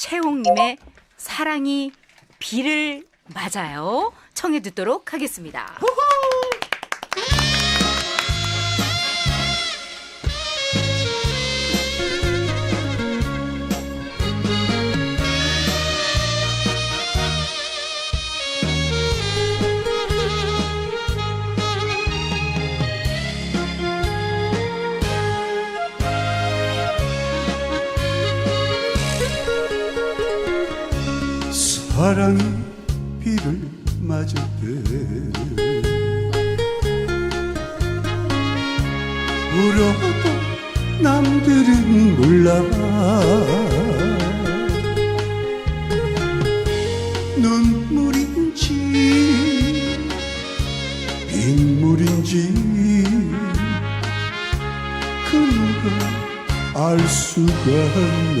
최홍님의 사랑이 비를 맞아요. 청해 듣도록 하겠습니다. 사랑이 비를 맞았대 울어도 남들은 몰라. 눈물인지 빗물인지 그 누가 알 수가 없나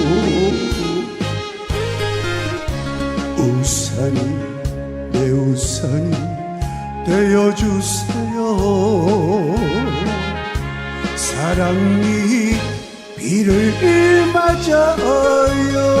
우산이 내 우산이 되어주세요. 사랑이 비를 맞아요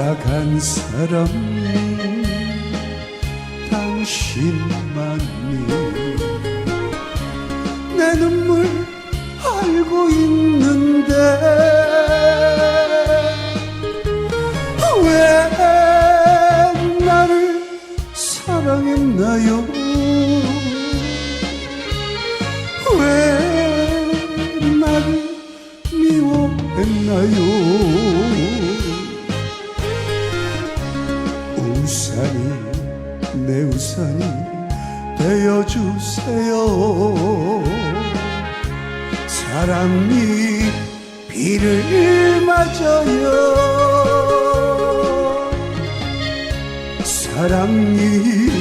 딱한 사람. 당신만이 내 눈물 알고 있는데 왜 나를 사랑했나요 우산이 내 우산이 되어주세요. 사랑이 비를 맞아요. 사랑이